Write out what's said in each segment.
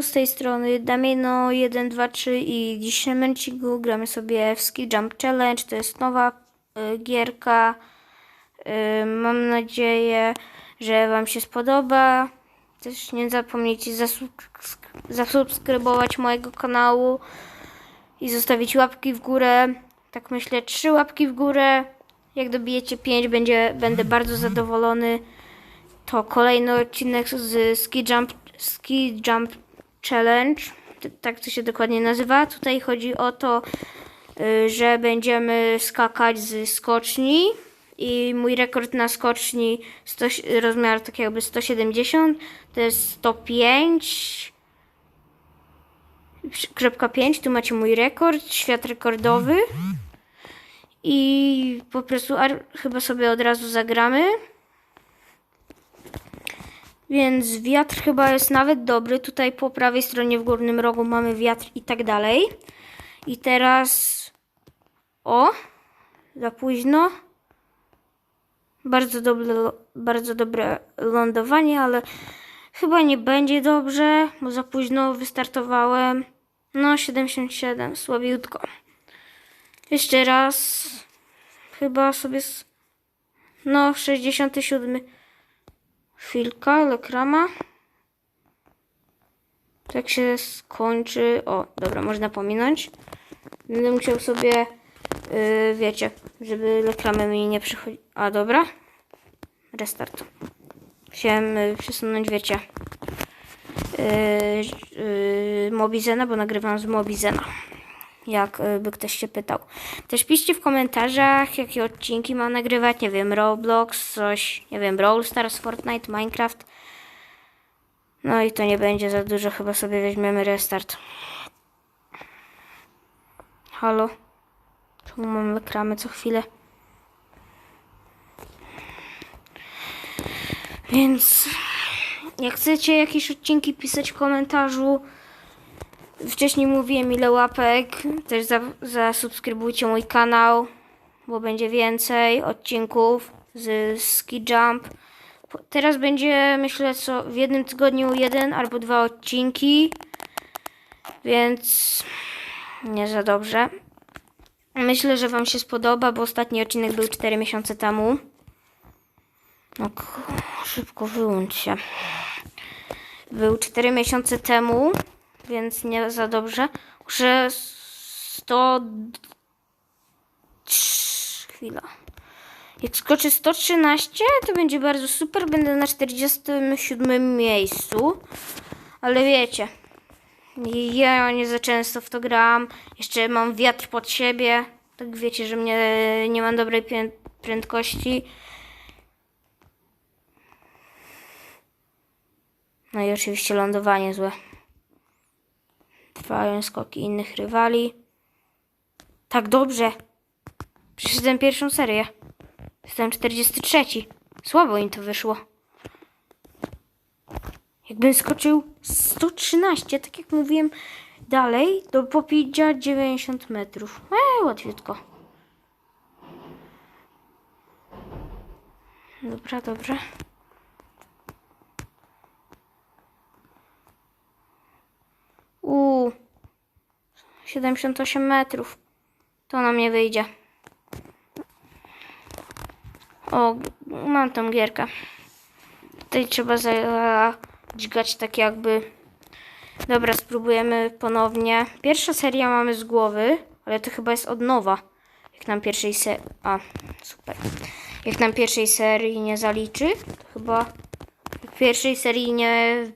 Z tej strony Damieno 1, 2, 3 i w dzisiejszym gramy sobie w Ski Jump Challenge. To jest nowa y, gierka. Y, mam nadzieję, że Wam się spodoba. Też nie zapomnijcie zasubsk- zasubskrybować mojego kanału i zostawić łapki w górę. Tak myślę, trzy łapki w górę. Jak dobijecie 5, będzie, będę bardzo zadowolony. To kolejny odcinek z Ski Jump, Ski Jump Challenge. Tak to się dokładnie nazywa. Tutaj chodzi o to, y, że będziemy skakać z skoczni. I mój rekord na skoczni, 100, rozmiar tak jakby 170, to jest 105. Kropka 5, tu macie mój rekord, świat rekordowy. I po prostu chyba sobie od razu zagramy. Więc wiatr chyba jest nawet dobry. Tutaj po prawej stronie w górnym rogu mamy wiatr i tak dalej. I teraz. O! Za późno. Bardzo dobre, bardzo dobre lądowanie, ale chyba nie będzie dobrze, bo za późno wystartowałem. No, 77, słabiutko. Jeszcze raz. Chyba sobie. No, 67. Chwilka, lekrama. Tak się skończy. O, dobra, można pominąć. Będę musiał sobie, yy, wiecie, żeby reklamy mi nie przychodzi. A dobra. Restart. Chciałem yy, przesunąć, wiecie, yy, yy, Mobizena, bo nagrywam z Mobizena. Jak y, ktoś się pytał. Też piszcie w komentarzach, jakie odcinki mam nagrywać. Nie wiem, Roblox, coś, nie wiem, Brawl Stars, Fortnite, Minecraft. No i to nie będzie za dużo, chyba sobie weźmiemy restart. Halo? Czemu mam ekramy co chwilę? Więc jak chcecie jakieś odcinki pisać w komentarzu, Wcześniej mówiłem ile łapek. Też za, zasubskrybujcie mój kanał, bo będzie więcej odcinków z Ski Jump. Teraz będzie, myślę, co w jednym tygodniu jeden albo dwa odcinki, więc nie za dobrze. Myślę, że Wam się spodoba, bo ostatni odcinek był 4 miesiące temu. No, szybko wyłącz się. Był 4 miesiące temu więc nie za dobrze. Muszę 100. Trz- Chwila. Jak skoczy 113, to będzie bardzo super. Będę na 47 miejscu. Ale wiecie, ja nie za często w to gram. Jeszcze mam wiatr pod siebie. Tak wiecie, że mnie nie mam dobrej prędkości. No i oczywiście lądowanie złe. Trwają skoki innych rywali. Tak dobrze. Przeszedłem pierwszą serię. Jestem 43. Słabo im to wyszło. Jakbym skoczył 113, tak jak mówiłem, dalej do popidzia 90 metrów. Eee, łatwiutko. Dobra, dobrze. Uuu. 78 metrów. To na mnie wyjdzie. O, mam tą gierkę. Tutaj trzeba zadźgać tak jakby. Dobra, spróbujemy ponownie. Pierwsza seria mamy z głowy, ale to chyba jest od nowa. Jak nam pierwszej serii... A, super. Jak nam pierwszej serii nie zaliczy, to chyba... Jak pierwszej serii nie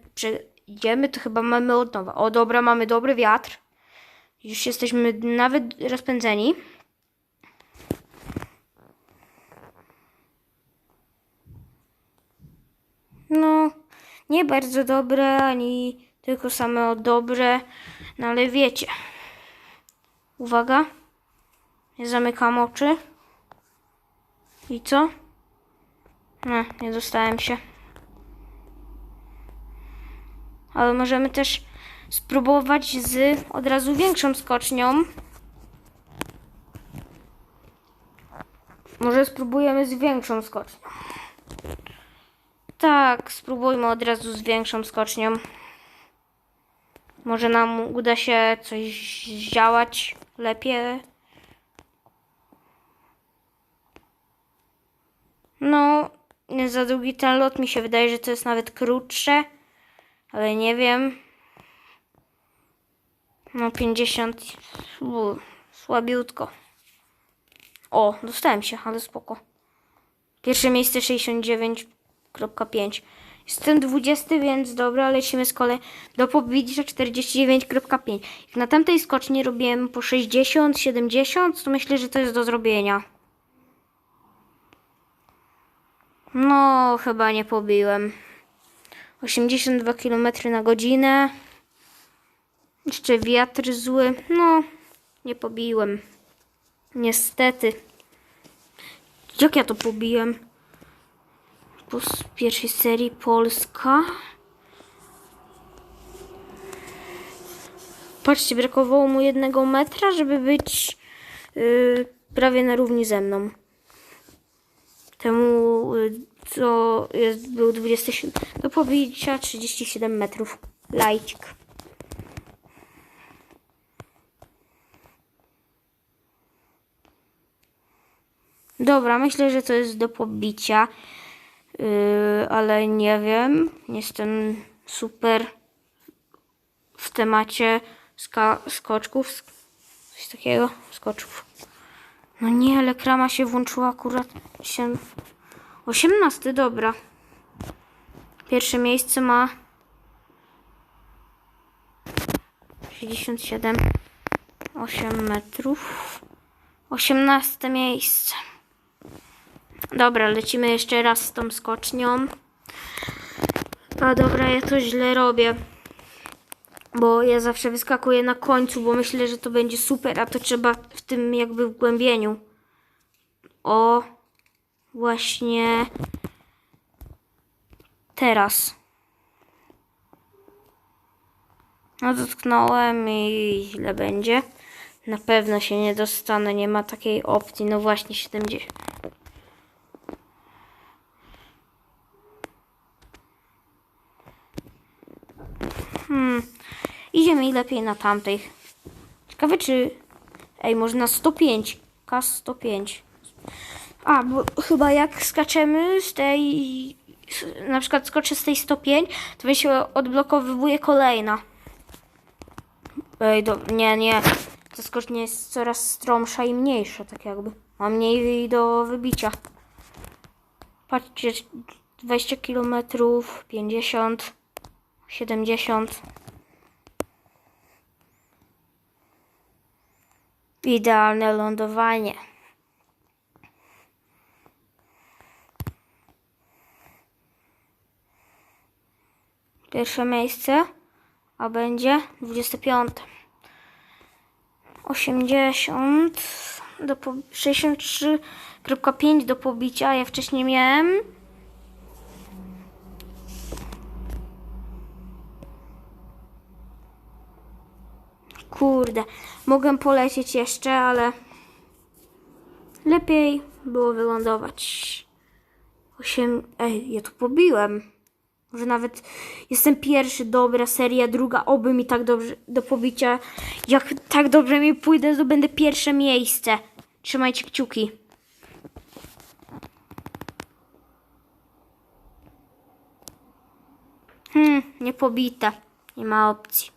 przejdziemy, to chyba mamy od nowa. O, dobra, mamy dobry wiatr. Już jesteśmy nawet rozpędzeni. No, nie bardzo dobre, ani tylko same dobre. No ale wiecie. Uwaga. Ja zamykam oczy. I co? No, nie dostałem się. Ale możemy też spróbować z od razu większą skocznią. Może spróbujemy z większą skocznią. Tak, spróbujmy od razu z większą skocznią. Może nam uda się coś zdziałać lepiej. No, nie za długi ten lot. Mi się wydaje, że to jest nawet krótsze. Ale nie wiem. No 50. u, Słabiutko. O, dostałem się, ale spoko. Pierwsze miejsce 69.5. Jestem 20, więc dobra, lecimy z kolei do pobicia 49.5. Jak na tamtej skoczni robiłem po 60, 70, to myślę, że to jest do zrobienia. No, chyba nie pobiłem. 82 km na godzinę. Jeszcze wiatr zły. No, nie pobiłem. Niestety. Jak ja to pobiłem? Po pierwszej serii Polska. Patrzcie, brakowało mu jednego metra, żeby być yy, prawie na równi ze mną. Temu, yy, co jest, był 27. Do pobicia 37 metrów. Lajcik. Dobra, myślę, że to jest do pobicia. Yy, ale nie wiem. Nie jestem super w temacie skoczków. sk- Coś takiego. Skoczków. No nie, ale krama się włączyła akurat się... 18, dobra. Pierwsze miejsce ma 67 8 metrów. 18 miejsce. Dobra, lecimy jeszcze raz z tą skocznią. A dobra, ja to źle robię. Bo ja zawsze wyskakuję na końcu, bo myślę, że to będzie super, a to trzeba w tym jakby wgłębieniu. O, właśnie teraz. No dotknąłem i źle będzie. Na pewno się nie dostanę, nie ma takiej opcji. No właśnie 70. Hmm. Idzie mi lepiej na tamtej. Ciekawe czy... Ej, może na 105. Kas 105. A, bo chyba jak skaczemy z tej... Na przykład skoczę z tej 105, to mi się odblokowuje kolejna. Ej, do, nie, nie. Ta skocznia jest coraz stromsza i mniejsza, tak jakby. Ma mniej do wybicia. Patrzcie, 20 km, 50, 70. Idealne lądowanie. Pierwsze miejsce, a będzie 25. 80 do po- 63.5 do pobicia. Ja wcześniej miałem Kurde, mogłem polecieć jeszcze, ale lepiej było wylądować. 8. Ej, ja to pobiłem. Może nawet jestem pierwszy, dobra seria, druga, oby mi tak dobrze do pobicia. Jak tak dobrze mi pójdę, to będę pierwsze miejsce. Trzymajcie kciuki. Hmm, nie pobita. Nie ma opcji.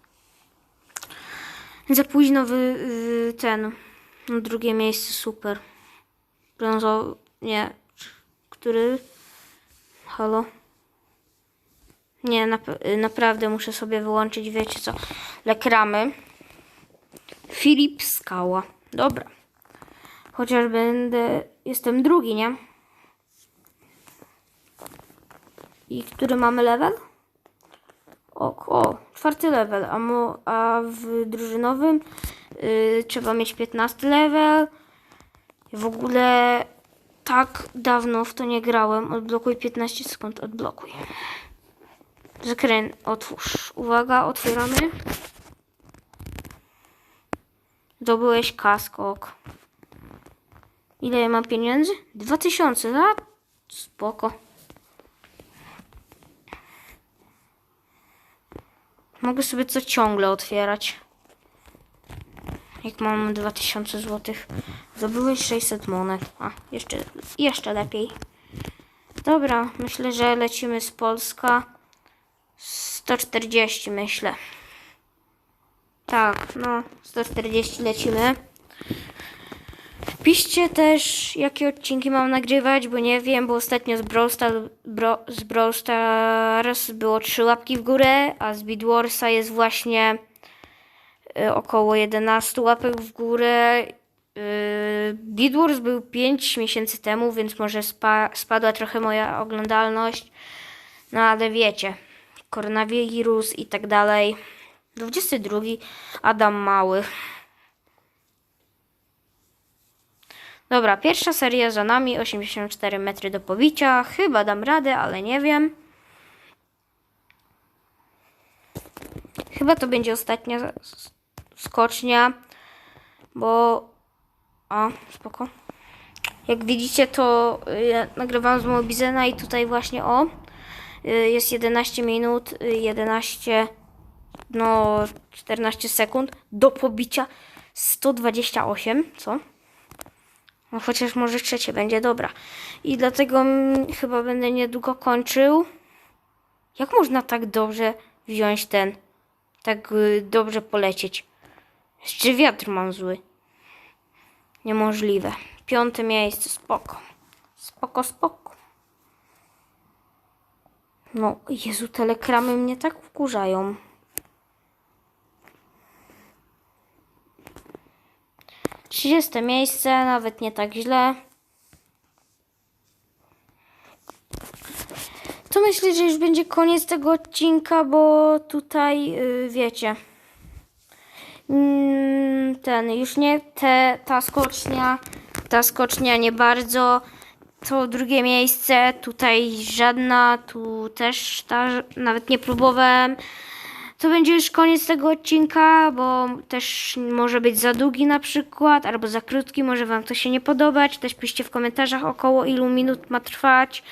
Za późno wy, wy ten. Drugie miejsce super. Brązowy. Nie. Który? Halo? Nie, nap- naprawdę muszę sobie wyłączyć, wiecie co, lekramy. Filip Skała. Dobra. Chociaż będę, jestem drugi, nie? I który mamy level? O, o czwarty level, a, mo, a w drużynowym y, trzeba mieć 15 level. W ogóle tak dawno w to nie grałem. Odblokuj 15 sekund, odblokuj. Zakręt, otwórz. Uwaga, otwieramy. Zdobyłeś kaskok. Ile ja mam pieniędzy? 2000, a? Spoko. Mogę sobie co ciągle otwierać. Jak mam 2000 zł. Zdobyłeś 600 monet. A, jeszcze, jeszcze lepiej. Dobra, myślę, że lecimy z Polska. 140 myślę. Tak, no, 140 lecimy. Piszcie też, jakie odcinki mam nagrywać, bo nie wiem, bo ostatnio z Brawl, Star, Bro, z Brawl Stars było 3 łapki w górę, a z Beat Warsa jest właśnie y, około 11 łapek w górę. Y, Beat Wars był 5 miesięcy temu, więc może spa, spadła trochę moja oglądalność. No ale wiecie, koronawirus i tak dalej. 22 Adam Mały. Dobra, pierwsza seria za nami, 84 metry do pobicia. Chyba dam radę, ale nie wiem. Chyba to będzie ostatnia skocznia, bo... A, spoko. Jak widzicie, to y, ja nagrywam z Mobizena i tutaj właśnie o, jest 11 minut, y, 11, no 14 sekund do pobicia 128, co? No chociaż może trzecie będzie dobra. I dlatego chyba będę niedługo kończył. Jak można tak dobrze wziąć ten, tak y, dobrze polecieć? Jeszcze wiatr mam zły. Niemożliwe. Piąte miejsce, spoko. Spoko, spoko. No, Jezu, telekramy mnie tak wkurzają. Trzydzieste miejsce, nawet nie tak źle. To myślę, że już będzie koniec tego odcinka, bo tutaj yy, wiecie. Mm, ten już nie te, ta skocznia, ta skocznia nie bardzo. To drugie miejsce, tutaj żadna, tu też ta, nawet nie próbowałem. To będzie już koniec tego odcinka, bo też może być za długi na przykład, albo za krótki, może Wam to się nie podobać. Też piszcie w komentarzach około ilu minut ma trwać.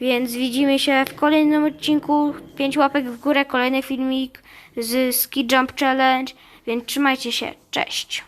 Więc widzimy się w kolejnym odcinku. 5 łapek w górę, kolejny filmik z Ski Jump Challenge. Więc trzymajcie się, cześć.